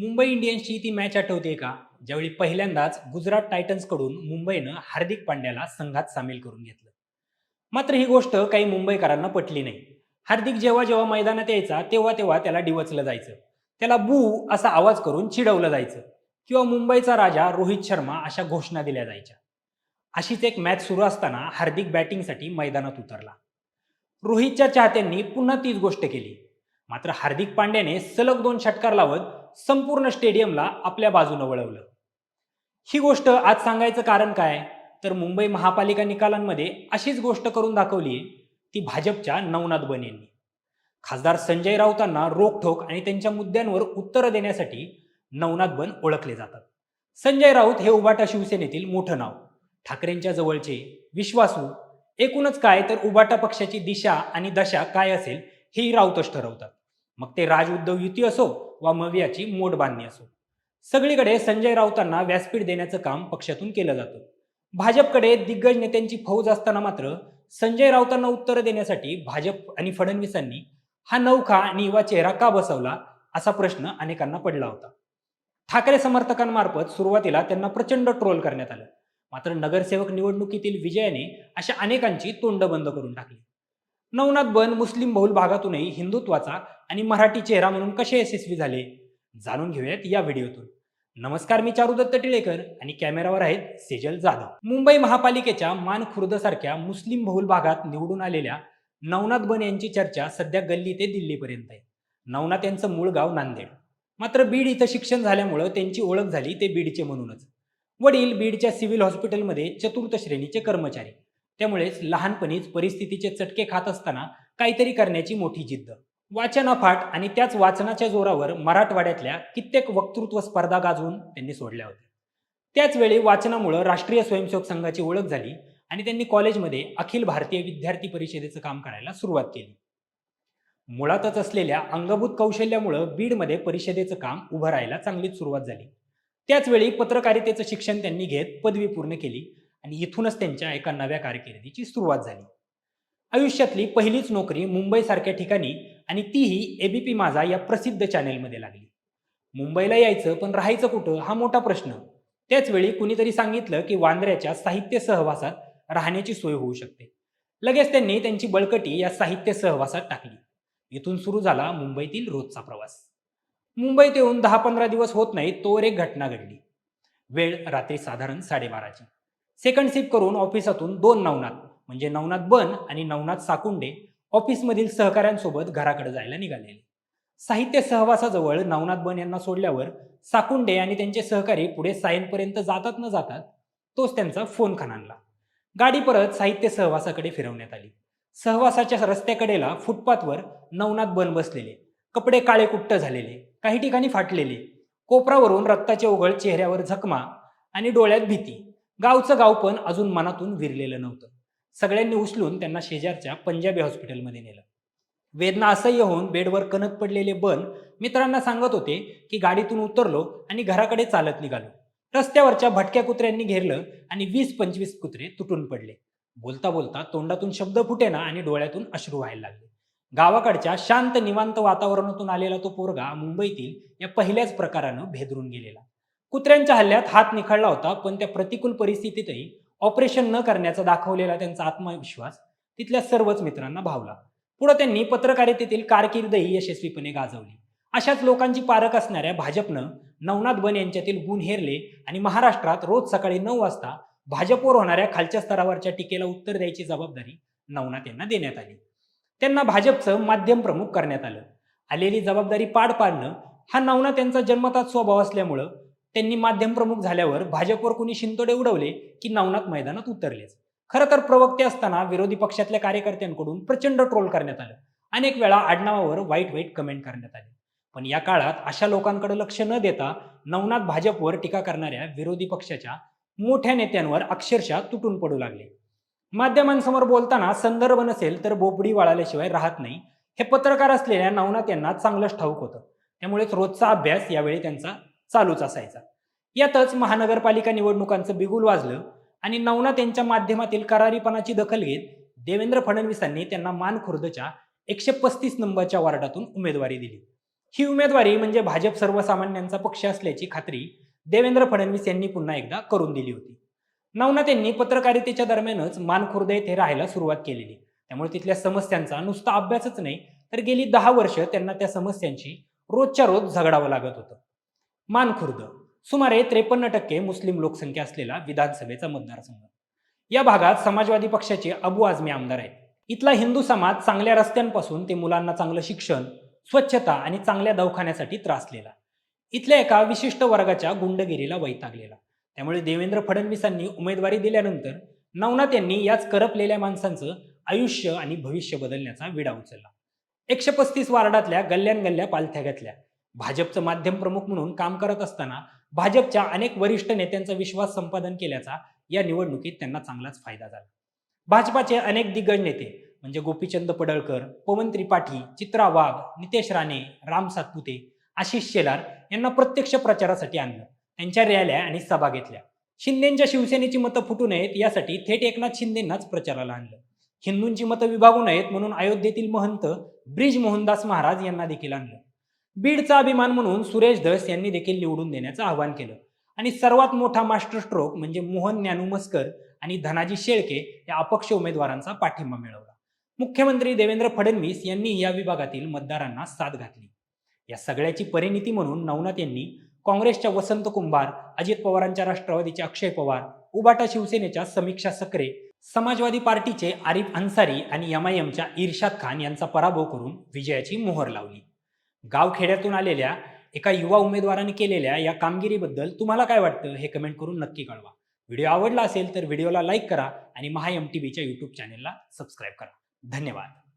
मुंबई इंडियन्सची ती मॅच आठवते का? ज्यावेळी पहिल्यांदाच गुजरात टायटन्सकडून मुंबईनं हार्दिक पांड्याला संघात सामील करून घेतलं. मात्र ही गोष्ट काही मुंबईकरांना पटली नाही. हार्दिक जेव्हा जेव्हा मैदानात यायचा तेव्हा तेव्हा त्याला डिवचलं जायचं. त्याला बू असा आवाज करून चिडवलं जायचं. किंवा मुंबईचा राजा रोहित शर्मा अशा घोषणा दिल्या जायच्या. अशीच एक मॅच सुरू असताना हार्दिक बॅटिंगसाठी मैदानात उतरला. रोहितच्या चाहत्यांनी पुन्हा तीच गोष्ट केली. मात्र हार्दिक पांड्याने सलग दोन षटकार लावत संपूर्ण स्टेडियमला आपल्या बाजूनं वळवलं. ही गोष्ट आज सांगायचं कारण काय? तर मुंबई महापालिका निकालांमध्ये अशीच गोष्ट करून दाखवली ती भाजपच्या नवनाथ बन यांनी खासदार संजय राऊतांना रोखठोक आणि त्यांच्या मुद्द्यांवर उत्तरं देण्यासाठी नवनाथ बन ओळखले जातात. संजय राऊत हे उबाटा शिवसेनेतील मोठं नाव. ठाकरेंच्या जवळचे विश्वासू एकूणच काय तर उबाटा पक्षाची दिशा आणि दशा काय असेल हेही राऊतच ठरवतात. मग ते राज उद्धव युती असो वा मवियाची मोड बांधणी असो. सगळीकडे संजय राऊतांना व्यासपीठ देण्याचं काम पक्षातून केलं जातं. भाजपकडे दिग्गज नेत्यांची फौज असताना मात्र संजय राऊतांना उत्तरं देण्यासाठी भाजप आणि फडणवीसांनी हा नौखा आणि युवा चेहरा का बसवला असा प्रश्न अनेकांना पडला होता. ठाकरे समर्थकांमार्फत सुरुवातीला त्यांना प्रचंड ट्रोल करण्यात आलं. मात्र नगरसेवक निवडणुकीतील विजयाने अशा अनेकांची तोंड बंद करून टाकली. नवनाथ बन मुस्लिम बहुल भागातूनही हिंदुत्वाचा आणि मराठी चेहरा म्हणून कसे यशस्वी झाले? जाणून घेऊयात या व्हिडिओतून. नमस्कार मी चारुदत्त टिळेकर आणि कॅमेरावर आहेत सेजल जाधव. मुंबई महापालिकेच्या मान सारख्या मुस्लिम बहुल भागात निवडून आलेल्या नवनाथ बन यांची चर्चा सध्या गल्ली ते दिल्लीपर्यंत आहे. नवनाथ यांचं मूळ गाव नांदेड. मात्र बीड इथं शिक्षण झाल्यामुळं त्यांची ओळख झाली ते बीडचे म्हणूनच. वडील बीडच्या सिव्हिल हॉस्पिटलमध्ये चतुर्थ श्रेणीचे कर्मचारी. त्यामुळेच लहानपणीच परिस्थितीचे चटके खात असताना काहीतरी करण्याची मोठी जिद्द. वाचनाफाट आणि त्याच वाचनाच्या जोरावर मराठवाड्यातल्या कित्येक वक्तृत्व स्पर्धा गाजवून त्यांनी सोडल्या होत्या. त्याचवेळी वाचनामुळं राष्ट्रीय स्वयंसेवक संघाची ओळख झाली आणि त्यांनी कॉलेजमध्ये अखिल भारतीय विद्यार्थी परिषदेचं काम करायला सुरुवात केली. मुळातच असलेल्या अंगभूत कौशल्यामुळं बीडमध्ये परिषदेचं काम उभं राहायला चांगलीच सुरुवात झाली. त्याचवेळी पत्रकारितेचं शिक्षण त्यांनी घेत पदवी पूर्ण केली आणि इथूनच त्यांच्या एका नव्या कारकिर्दीची सुरुवात झाली. आयुष्यातली पहिलीच नोकरी मुंबईसारख्या ठिकाणी आणि तीही एबीपी माझा या प्रसिद्ध चॅनेलमध्ये लागली. मुंबईला यायचं पण राहायचं कुठं हा मोठा प्रश्न. त्याचवेळी कुणीतरी सांगितलं की वांद्र्याच्या साहित्य सहवासात राहण्याची सोय होऊ शकते. लगेच त्यांनी त्यांची बळकटी या साहित्य सहवासात टाकली. इथून सुरू झाला मुंबईतील रोजचा प्रवास. मुंबईत येऊन दहा पंधरा दिवस होत नाही तोवर एक घटना घडली. वेळ रात्री साधारण साडेबाराची. सेकंड शिफ्ट करून ऑफिसातून दोन नवनाथ म्हणजे नवनाथ बन आणि नवनाथ साकुंडे ऑफिसमधील सहकाऱ्यांसोबत घराकडे जायला निघालेले साहित्य सहवासाजवळ नवनाथ बन यांना सोडल्यावर साकुंडे आणि त्यांचे सहकारी पुढे सायनपर्यंत जातात न जातात तोच त्यांचा फोन खणानला गाडी परत साहित्य सहवासाकडे फिरवण्यात आली. सहवासाच्या रस्त्याकडेला फुटपाथवर नवनाथ बन बसलेले. कपडे काळे कुट्ट झालेले. काही ठिकाणी फाटलेले. कोपरावरून रक्ताचे ओघळ चेहऱ्यावर झकमा आणि डोळ्यात भीती. गावचं गाव पण अजून मनातून विरलेलं नव्हतं. सगळ्यांनी उचलून त्यांना शेजारच्या पंजाबी हॉस्पिटलमध्ये नेलं. वेदना असह्य होऊन बेडवर कणक पडलेले बन मित्रांना सांगत होते की गाडीतून उतरलो आणि घराकडे चालत निघालो. रस्त्यावरच्या भटक्या कुत्र्यांनी घेरलं आणि वीस पंचवीस कुत्रे तुटून पडले. बोलता बोलता तोंडातून शब्द फुटेना आणि डोळ्यातून अश्रू व्हायला लागले. गावाकडच्या शांत निवांत वातावरणातून आलेला तो पोरगा मुंबईतील या पहिल्याच प्रकारानं भेदरून गेलेला. कुत्र्यांच्या हल्ल्यात हात निखळला होता पण त्या प्रतिकूल परिस्थितीतही ऑपरेशन न करण्याचा दाखवलेला त्यांचा आत्मविश्वास तिथल्या सर्वच मित्रांना भावला. पुढे त्यांनी पत्रकारितेतील कारकीर्दही यशस्वीपणे गाजवली. अशाच लोकांची पारख असणाऱ्या भाजपनं नवनाथ बन यांच्यातील गुण हेरले आणि महाराष्ट्रात रोज सकाळी नऊ वाजता भाजपवर होणाऱ्या खालच्या स्तरावरच्या टीकेला उत्तर द्यायची जबाबदारी नवनाथ यांना देण्यात आली. त्यांना भाजपचं माध्यम प्रमुख करण्यात आलं. आलेली जबाबदारी पार पाडणं हा नवनाथ यांचा जन्मतात स्वभाव असल्यामुळं त्यांनी माध्यम प्रमुख झाल्यावर भाजपवर कुणी शिंतोडे उडवले की नवनाथ मैदानात उतरलेच. खरं तर प्रवक्ते असताना विरोधी पक्षातल्या कार्यकर्त्यांकडून प्रचंड ट्रोल करण्यात आलं. अनेक वेळा आडनावावर वाईट वाईट कमेंट करण्यात आले. पण या काळात अशा लोकांकडे लक्ष न देता नवनाथ भाजपवर टीका करणाऱ्या विरोधी पक्षाच्या मोठ्या नेत्यांवर अक्षरशः तुटून पडू लागले. माध्यमांसमोर बोलताना संदर्भ नसेल तर बोबडी वाळाल्याशिवाय राहत नाही. हे पत्रकार असलेल्या नवनाथ यांना चांगलंच ठाऊक होतं. त्यामुळेच रोजचा अभ्यास यावेळी त्यांचा चालूच असायचा. यातच महानगरपालिका निवडणुकांचं बिगुल वाजलं आणि नवनाथ यांच्या माध्यमातील करारीपणाची दखल घेत देवेंद्र फडणवीसांनी त्यांना मान खुर्दच्या एकशे पस्तीस नंबरच्या वार्डातून उमेदवारी दिली. ही उमेदवारी म्हणजे भाजप सर्वसामान्यांचा पक्ष असल्याची खात्री देवेंद्र फडणवीस यांनी पुन्हा एकदा करून दिली होती. नवनाथ यांनी पत्रकारितेच्या दरम्यानच मानखुर्द येथे राहायला सुरुवात केलेली. त्यामुळे तिथल्या समस्यांचा नुसता अभ्यासच नाही तर गेली दहा वर्ष त्यांना त्या समस्यांची रोजच्या रोज झगडावं लागत होतं. मानखुर्द. सुमारे त्रेपन्न टक्के मुस्लिम लोकसंख्या असलेला विधानसभेचा मतदारसंघ. या भागात समाजवादी पक्षाचे अबू आझमी आमदार आहेत. इथला हिंदू समाज चांगल्या रस्त्यांपासून ते मुलांना चांगलं शिक्षण स्वच्छता आणि चांगल्या दवाखान्यासाठी त्रासलेला. इथल्या एका विशिष्ट वर्गाच्या गुंडगिरीला वैतागलेला. त्यामुळे देवेंद्र फडणवीसांनी उमेदवारी दिल्यानंतर नवनाथ यांनी याच करपलेल्या माणसांचं आयुष्य आणि भविष्य बदलण्याचा विडा उचलला. एकशे पस्तीस वार्डातल्या गल्ल्यान गल्ल्या पालथ्या घातल्या. भाजपचं माध्यम प्रमुख म्हणून काम करत असताना भाजपच्या अनेक वरिष्ठ नेत्यांचा विश्वास संपादन केल्याचा या निवडणुकीत त्यांना चांगलाच फायदा झाला. भाजपाचे अनेक दिग्गज नेते म्हणजे गोपीचंद पडळकर पवन त्रिपाठी चित्रा वाघ नितेश राणे राम सातपुते आशिष शेलार यांना प्रत्यक्ष प्रचारासाठी आणलं. त्यांच्या रॅल्या आणि सभा घेतल्या. शिंदेच्या शिवसेनेची मतं फुटू नयेत यासाठी थेट एकनाथ शिंदेंनाच प्रचाराला आणलं. हिंदूंची मतं विभागू नयेत म्हणून अयोध्येतील महंत ब्रिज मोहनदास महाराज यांना देखील आणलं. बीडचा अभिमान म्हणून सुरेश धस यांनी देखील निवडून देण्याचं आवाहन केलं. आणि सर्वात मोठा मास्टर स्ट्रोक म्हणजे मोहन ज्ञानू मस्कर आणि धनाजी शेळके या अपक्ष उमेदवारांचा पाठिंबा मिळवला. मुख्यमंत्री देवेंद्र फडणवीस यांनी या विभागातील मतदारांना साथ घातली. या सगळ्याची परिणिती म्हणून नवनाथ यांनी काँग्रेसच्या वसंत कुंभार अजित पवारांच्या राष्ट्रवादीचे अक्षय पवार उबाटा शिवसेनेच्या समीक्षा सकरे समाजवादी पार्टीचे आरिफ अन्सारी आणि एम आय एमच्या इर्शाद खान यांचा पराभव करून विजयाची मोहर लावली. गावखेड्यातून आलेल्या एका युवा उमेदवाराने केलेल्या या कामगिरीबद्दल तुम्हाला काय वाटतं हे कमेंट करून नक्की कळवा. व्हिडिओ आवडला असेल तर व्हिडिओला लाईक करा आणि महा एम टी बीच्या यूट्यूब चॅनेलला सबस्क्राईब करा. धन्यवाद.